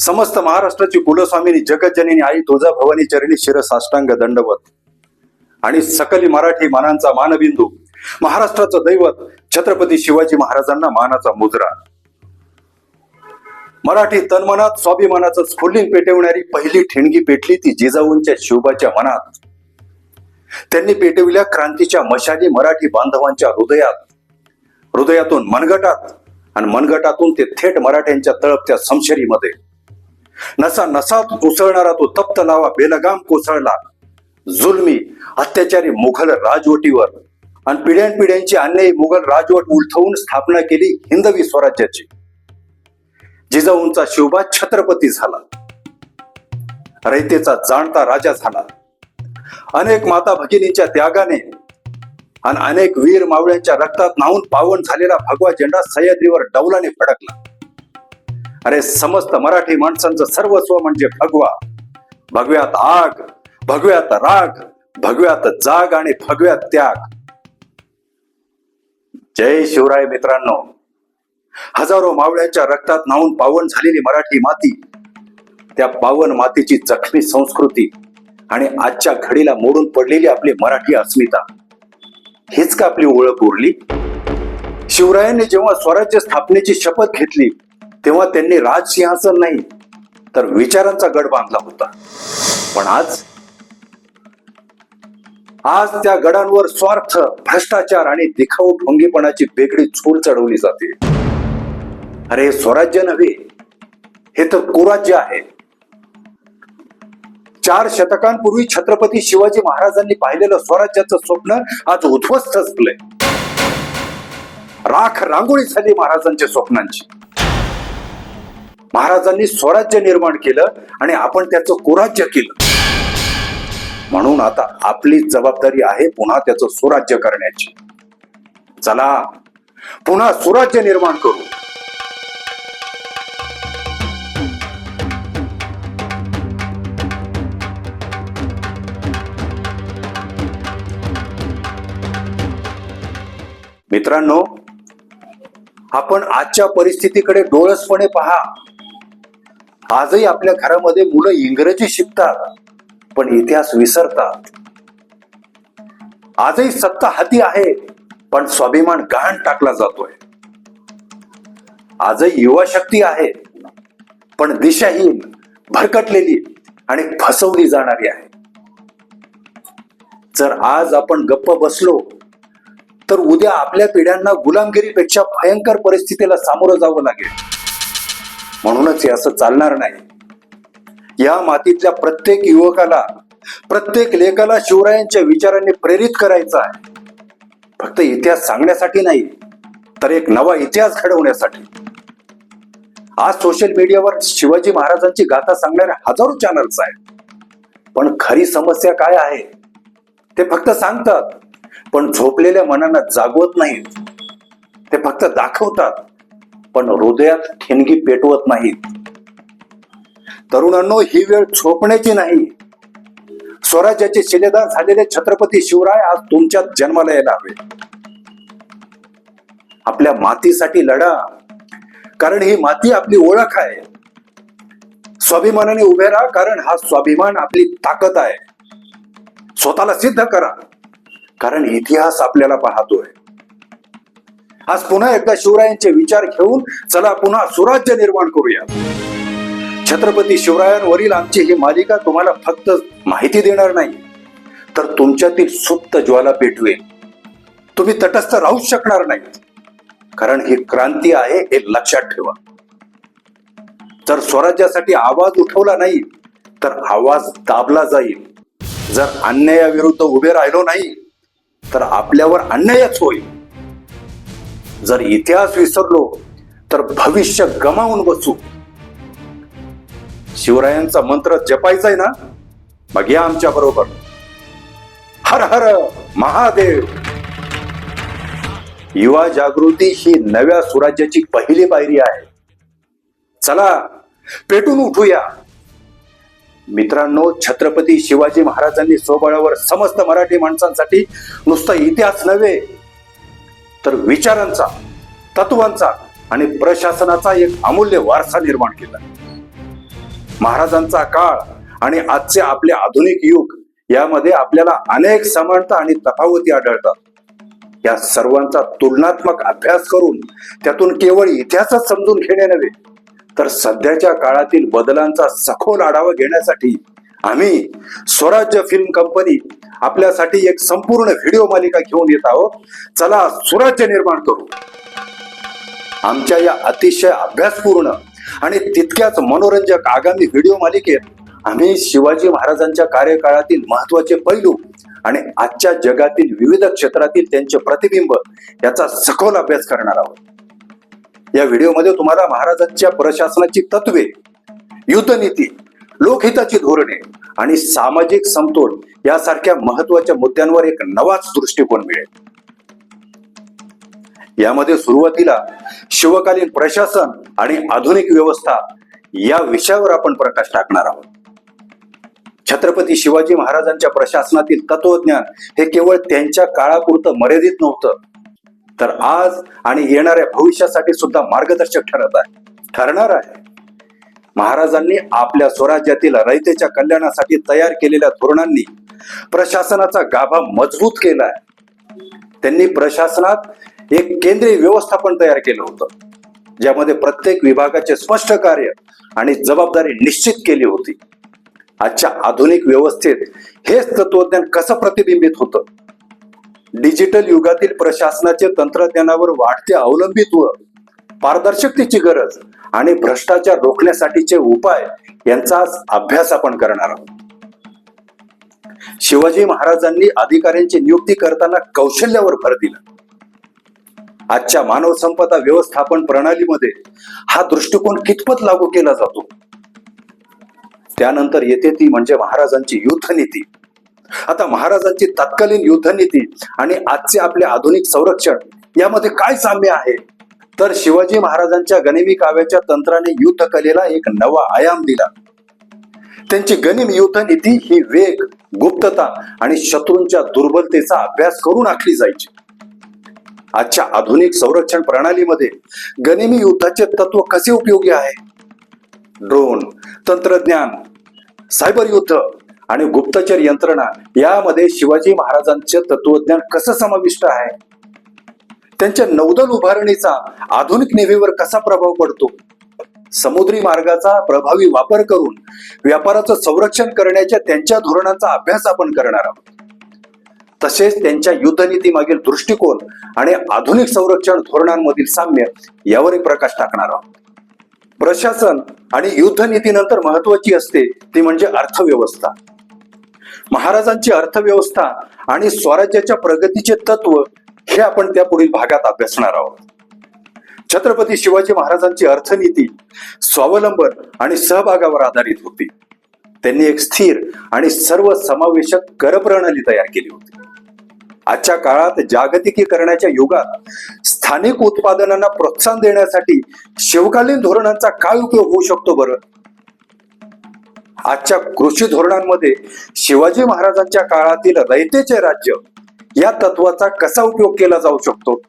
समस्त महाराष्ट्राची कुलस्वामिनी जगज्जननी आई तुळजाभवानी चरणी शिर साष्टांग दंडवत. आणि सकली मराठी मानांचा मानबिंदू. महाराष्ट्राचं दैवत छत्रपती शिवाजी महाराजांना मानाचा मुजरा मराठी तन्मनात स्वाभिमानाचं स्फुल्लिंग पेटवणारी पहिली ठिणगी पेटली ती जिजाऊंच्या शिवबाच्या मनात. त्यांनी पेटविल्या क्रांतीच्या मशाली मराठी बांधवांच्या हृदयात. हृदयातून मनगटात आणि मनगटातून ते थेट मराठ्यांच्या तळपत्या समशरीमध्ये नसा नसात उसळणारा तो तप्त लावा बेलगाम कोसळला. जुलमी अत्याचारी मुघल राजवटीवर आणि पिढ्यानपिढ्यांची अन्यायी मुघल राजवट उलथवून स्थापना केली हिंदवी स्वराज्याची. जिजाऊंचा शिवबा छत्रपती झाला. रयतेचा जाणता राजा झाला. अनेक माता भगिनींच्या त्यागाने आणि अनेक वीर मावळ्यांच्या रक्तात नाहून पावन झालेला भगवा झेंडा सह्याद्रीवर डौलाने फडकला. अरे समस्त मराठी माणसांचं सर्वस्व म्हणजे भगवा. भगव्यात आग भगव्यात राग भगव्यात जाग आणि भगव्यात त्याग. जय शिवराय मित्रांनो. हजारो मावळ्यांच्या रक्तात नाहून पावन झालेली मराठी माती त्या पावन मातीची जखमी संस्कृती आणि आजच्या घडीला मोडून पडलेली आपली मराठी अस्मिता. हीच का आपली ओळख उरली? शिवरायांनी जेव्हा स्वराज्य स्थापनेची शपथ घेतली तेव्हा त्यांनी राजसिंहासन नाही तर विचारांचा गड बांधला होता. पण आज आज त्या गडांवर स्वार्थ भ्रष्टाचार आणि दिखाऊ ढोंगीपणाची वेगळी चूल चढवली जाते. अरे स्वराज्य नव्हे हे तर कुराज्य आहे. चार शतकांपूर्वी छत्रपती शिवाजी महाराजांनी पाहिलेलं स्वराज्याचं स्वप्न आज उद्ध्वस्त झालंय. राख रांगोळी झाली महाराजांच्या स्वप्नांची. महाराजांनी स्वराज्य निर्माण केलं आणि आपण त्याचं कुराज्य केलं. म्हणून आता आपली जबाबदारी आहे पुन्हा त्याचं सुराज्य करण्याची. चला पुन्हा सुराज्य निर्माण करू. मित्रांनो आपण आजच्या परिस्थितीकडे डोळसपणे पहा. आजही आपल्या घरामध्ये मुलं इंग्रजी शिकतात पण इतिहास विसरतात. आजही सत्ता हाती आहे पण स्वाभिमान गहाण टाकला जातोय. आजही युवा शक्ती आहे पण दिशाहीन भरकटलेली आणि फसवली जाणारी आहे. जर आज आपण गप्प बसलो तर उद्या आपल्या पिढ्यांना गुलामगिरीपेक्षा भयंकर परिस्थितीला सामोरं जावं लागेल. म्हणूनच हे असं चालणार नाही. या मातीतल्या प्रत्येक युवकाला प्रत्येक लेखाला शिवरायांच्या विचारांनी प्रेरित करायचं आहे. फक्त इतिहास सांगण्यासाठी नाही तर एक नवा इतिहास घडवण्यासाठी. आज सोशल मीडियावर शिवाजी महाराजांची गाथा सांगणारे हजारो चॅनल्स आहेत. पण खरी समस्या काय आहे? ते फक्त सांगतात पण झोपलेल्या मनांना जागवत नाहीत. ते फक्त दाखवतात. पण हृदयात ठिणगी पेटवत नाहीत. तरुणांनो ही वेळ झोपण्याची नाही. स्वराज्याचे शिलेदार झालेले छत्रपती शिवराय आज तुमच्यात जन्माला यायला हवे. आपल्या मातीसाठी लढा. कारण ही माती आपली ओळख आहे. स्वाभिमानाने उभे राहा कारण हा स्वाभिमान आपली ताकद आहे. स्वतःला सिद्ध करा. कारण इतिहास आपल्याला पाहतोय. आज पुन्हा एकदा शिवरायांचे विचार घेऊन चला पुन्हा सुराज्य निर्माण करूया. छत्रपती शिवरायांवरील आमची ही मालिका तुम्हाला फक्त माहिती देणार नाही तर तुमच्यातील सुप्त ज्वाला पेटवेल तुम्ही तटस्थ राहूच शकणार नाहीत कारण ही क्रांती आहे हे लक्षात ठेवा. जर स्वराज्यासाठी आवाज उठवला नाही तर आवाज दाबला जाईल. जर अन्यायाविरुद्ध उभे राहिलो नाही तर आपल्यावर अन्यायच होईल. जर इतिहास विसरलो तर भविष्य गमावून बसू. शिवरायांचा मंत्र जपायचा आहे ना? मग या आमच्या बरोबर. हर हर महादेव! युवा जागृती ही नव्या सुराज्याची पहिली पायरी आहे. चला पेटून उठूया. मित्रांनो छत्रपती शिवाजी महाराजांनी स्वबळावर समस्त मराठी माणसांसाठी नुसता इतिहास नव्हे तर विचारांचा तत्वांचा आणि प्रशासनाचा एक अमूल्य वारसा निर्माण केला. महाराजांचा काळ आणि आजचे आपले आधुनिक युग यामध्ये आपल्याला अनेक समानता आणि तफावती आढळतात. या सर्वांचा तुलनात्मक अभ्यास करून त्यातून केवळ इतिहासच समजून घेणे नव्हे तर सध्याच्या काळातील बदलांचा सखोल आढावा घेण्यासाठी आम्ही स्वराज्य फिल्म कंपनी आपल्यासाठी एक संपूर्ण व्हिडिओ मालिका घेऊन येत आहोत. चला स्वराज्य निर्माण करू. आमच्या या अतिशय अभ्यासपूर्ण आणि तितक्याच मनोरंजक आगामी व्हिडिओ मालिकेत आम्ही शिवाजी महाराजांच्या कार्यकाळातील महत्त्वाचे पैलू आणि आजच्या जगातील विविध क्षेत्रातील त्यांचे प्रतिबिंब याचा सखोल अभ्यास करणार आहोत. या व्हिडिओमध्ये तुम्हाला महाराजांच्या प्रशासनाची तत्वे युद्धनीती लोकहिताची धोरणे आणि सामाजिक समतोल यासारख्या महत्त्वाच्या मुद्द्यांवर एक नवाच दृष्टिकोन मिळेल. यामध्ये सुरुवातीला शिवकालीन प्रशासन आणि आधुनिक व्यवस्था या विषयावर आपण प्रकाश टाकणार आहोत. छत्रपती शिवाजी महाराजांच्या प्रशासनातील तत्वज्ञान हे केवळ त्यांच्या काळापुरतं मर्यादित नव्हतं तर आज आणि येणाऱ्या भविष्यासाठी सुद्धा मार्गदर्शक ठरत आहे. ठरणार आहे. महाराजांनी आपल्या स्वराज्यातील रयतेच्या कल्याणासाठी तयार केलेल्या धोरणांनी प्रशासनाचा गाभा मजबूत केलाय त्यांनी प्रशासनात एक केंद्रीय व्यवस्थापन तयार केलं होतं ज्यामध्ये प्रत्येक विभागाचे स्पष्ट कार्य आणि जबाबदारी निश्चित केली होती. आजच्या आधुनिक व्यवस्थेत हेच तत्वज्ञान कसं प्रतिबिंबित होतं? डिजिटल युगातील प्रशासनाचे तंत्रज्ञानावर वाढते अवलंबित्व पारदर्शकतेची गरज आणि भ्रष्टाचार रोखण्यासाठीचे उपाय यांचा अभ्यास आपण करणार आहोत. शिवाजी महाराजांनी अधिकाऱ्यांची नियुक्ती करताना कौशल्यावर भर दिला. आजच्या मानव संपदा व्यवस्थापन प्रणालीमध्ये हा दृष्टिकोन कितपत लागू केला जातो? त्यानंतर येते ती म्हणजे महाराजांची युद्धनीती. आता महाराजांची तत्कालीन युद्धनीती आणि आजचे आपले आधुनिक संरक्षण यामध्ये काय साम्य आहे? तर शिवाजी महाराजांच्या गनिमी काव्याच्या तंत्राने युद्ध कलेला एक नवा आयाम दिला. त्यांची गनिम युद्धनीती ही वेग गुप्तता आणि शत्रूंच्या दुर्बलतेचा अभ्यास करून आखली जायची. आजच्या आधुनिक संरक्षण प्रणालीमध्ये गनिमी युद्धाचे तत्व कसे उपयोगी आहे? ड्रोन तंत्रज्ञान सायबर युद्ध आणि गुप्तचर यंत्रणा यामध्ये शिवाजी महाराजांचे तत्वज्ञान कसं समाविष्ट आहे? त्यांच्या नौदल उभारणीचा आधुनिक नेव्हीवर कसा प्रभाव पडतो? समुद्री मार्गाचा प्रभावी वापर करून व्यापाराचं संरक्षण करण्याच्या त्यांच्या धोरणांचा अभ्यास आपण करणार आहोत. तसेच त्यांच्या युद्धनीती मागील दृष्टिकोन आणि आधुनिक संरक्षण धोरणांमधील साम्य यावरही प्रकाश टाकणार आहोत. प्रशासन आणि युद्धनीतीनंतर महत्वाची असते ती म्हणजे अर्थव्यवस्था. महाराजांची अर्थव्यवस्था आणि स्वराज्याच्या प्रगतीचे तत्व हे आपण त्या पुढील भागात अभ्यासणार आहोत. छत्रपती शिवाजी महाराजांची अर्थनीती स्वावलंबन आणि सहभागावर आधारित होती. त्यांनी एक स्थिर आणि सर्व समावेशक कर प्रणाली तयार केली होती. आजच्या काळात जागतिकीकरणाच्या युगात स्थानिक उत्पादनांना प्रोत्साहन देण्यासाठी शिवकालीन धोरणांचा काय उपयोग होऊ शकतो बरं? आजच्या कृषी धोरणांमध्ये शिवाजी महाराजांच्या काळातील रयतेचे राज्य या तत्वाचा कसा उपयोग केला जाऊ शकतो?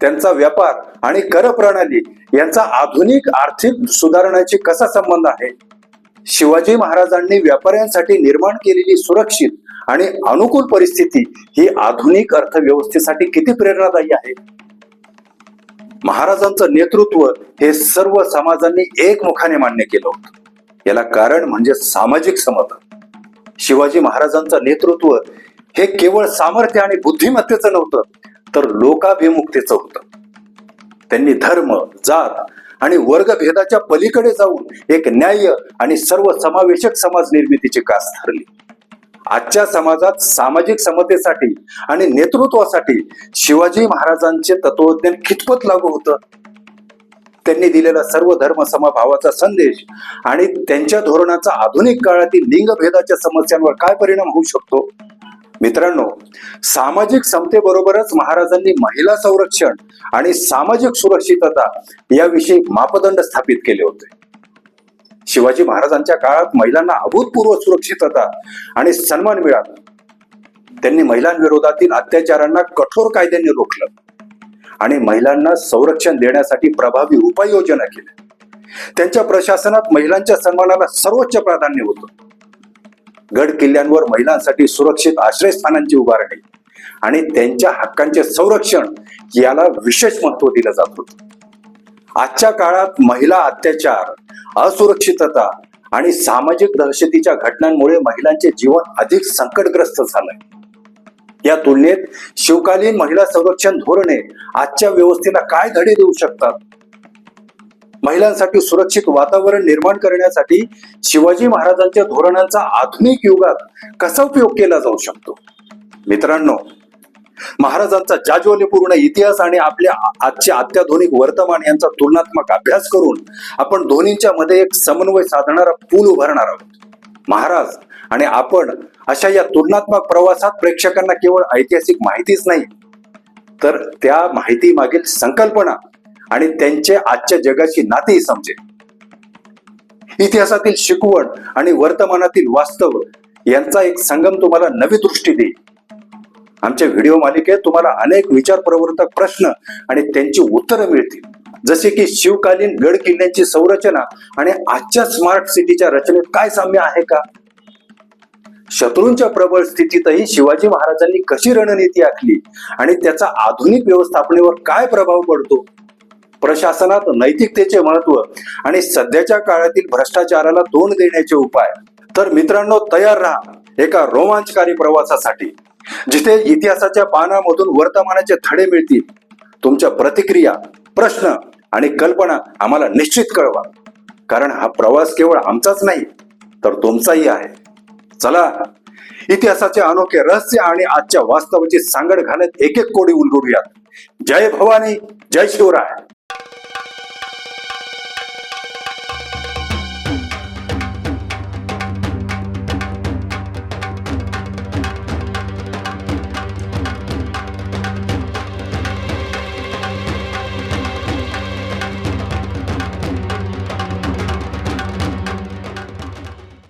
त्यांचा व्यापार आणि कर प्रणाली यांचा आधुनिक आर्थिक सुधारणाशी कसा संबंध आहे? शिवाजी महाराजांनी व्यापाऱ्यांसाठी निर्माण केलेली सुरक्षित आणि अनुकूल परिस्थिती ही आधुनिक अर्थव्यवस्थेसाठी किती प्रेरणादायी आहे? महाराजांचं नेतृत्व हे सर्व समाजांनी एकमुखाने मान्य केलं होतं. याला कारण म्हणजे सामाजिक समता. शिवाजी महाराजांचं नेतृत्व हे केवळ सामर्थ्य आणि बुद्धिमत्तेचं नव्हतं तर लोकाभिमुखतेचं होतं. त्यांनी धर्म जात आणि वर्गभेदाच्या पलीकडे जाऊन एक न्याय आणि सर्व समावेशक समाज निर्मितीची कास ठरली आजच्या समाजात सामाजिक समतेसाठी आणि नेतृत्वासाठी शिवाजी महाराजांचे तत्वज्ञान कितपत लागू होतं? त्यांनी दिलेला सर्व धर्म समभावाचा संदेश आणि त्यांच्या धोरणाचा आधुनिक काळातील लिंगभेदाच्या समस्यांवर काय परिणाम होऊ शकतो? मित्रांनो सामाजिक समतेबरोबरच महाराजांनी महिला संरक्षण आणि सामाजिक सुरक्षितता याविषयी मापदंड स्थापित केले होते. शिवाजी महाराजांच्या काळात महिलांना अभूतपूर्व सुरक्षितता आणि सन्मान मिळाला. त्यांनी महिलांविरोधातील अत्याचारांना कठोर कायद्यांनी रोखलं आणि महिलांना संरक्षण देण्यासाठी प्रभावी उपाययोजना केल्या. त्यांच्या प्रशासनात महिलांच्या सन्मानाला सर्वोच्च प्राधान्य होतं. गड किल्ल्यांवर महिलांसाठी सुरक्षित आश्रयस्थानांची उभारणी आणि त्यांच्या हक्कांचे संरक्षण याला विशेष महत्त्व दिलं जात होतं. आजच्या काळात महिला अत्याचार असुरक्षितता आणि सामाजिक दहशतीच्या घटनांमुळे महिलांचे जीवन अधिक संकटग्रस्त झालंय. या तुलनेत शिवकालीन महिला संरक्षण धोरणे आजच्या व्यवस्थेला काय धडे देऊ शकतात? महिलांसाठी सुरक्षित वातावरण निर्माण करण्यासाठी शिवाजी महाराजांच्या धोरणांचा आधुनिक युगात कसा उपयोग केला जाऊ शकतो? मित्रांनो महाराजांचा जाज्वल्यपूर्ण इतिहास आणि आपल्या आजचे अत्याधुनिक वर्तमान यांचा तुलनात्मक अभ्यास करून आपण दोन्हींच्या मध्ये एक समन्वय साधणारा पूल उभारणार आहोत. महाराज आणि आपण अशा या तुलनात्मक प्रवासात प्रेक्षकांना केवळ ऐतिहासिक माहितीच नाही तर त्या माहिती मागील संकल्पना आणि त्यांचे आजच्या जगाची नातेही समजेल. इतिहासातील शिकवण आणि वर्तमानातील वास्तव यांचा एक संगम तुम्हाला नवी दृष्टी देईल. आमच्या व्हिडिओ मालिकेत तुम्हाला अनेक विचार प्रवर्तक प्रश्न आणि त्यांची उत्तरं मिळतील. जसे की शिवकालीन गड किल्ल्यांची संरचना आणि आजच्या स्मार्ट सिटीच्या रचनेत काय साम्य आहे का? शत्रूंच्या प्रबळ स्थितीतही शिवाजी महाराजांनी कशी रणनीती आखली आणि त्याचा आधुनिक व्यवस्थापनेवर काय प्रभाव पडतो? प्रशासनात नैतिकतेचे महत्त्व आणि सध्याच्या काळातील भ्रष्टाचाराला तोंड देण्याचे उपाय. तर मित्रांनो तयार राहा एका रोमांचकारी प्रवासासाठी जिथे इतिहासाच्या पानामधून वर्तमानाचे धडे मिळतील. तुमच्या प्रतिक्रिया प्रश्न आणि कल्पना आम्हाला निश्चित कळवा. कारण हा प्रवास केवळ आमचाच नाही तर तुमचाही आहे. चला इतिहासाचे अनोखे रहस्य आणि आजच्या वास्तवाची सांगड घालत एक एक कोडी उलगडूयात. जय भवानी जय शिवराय.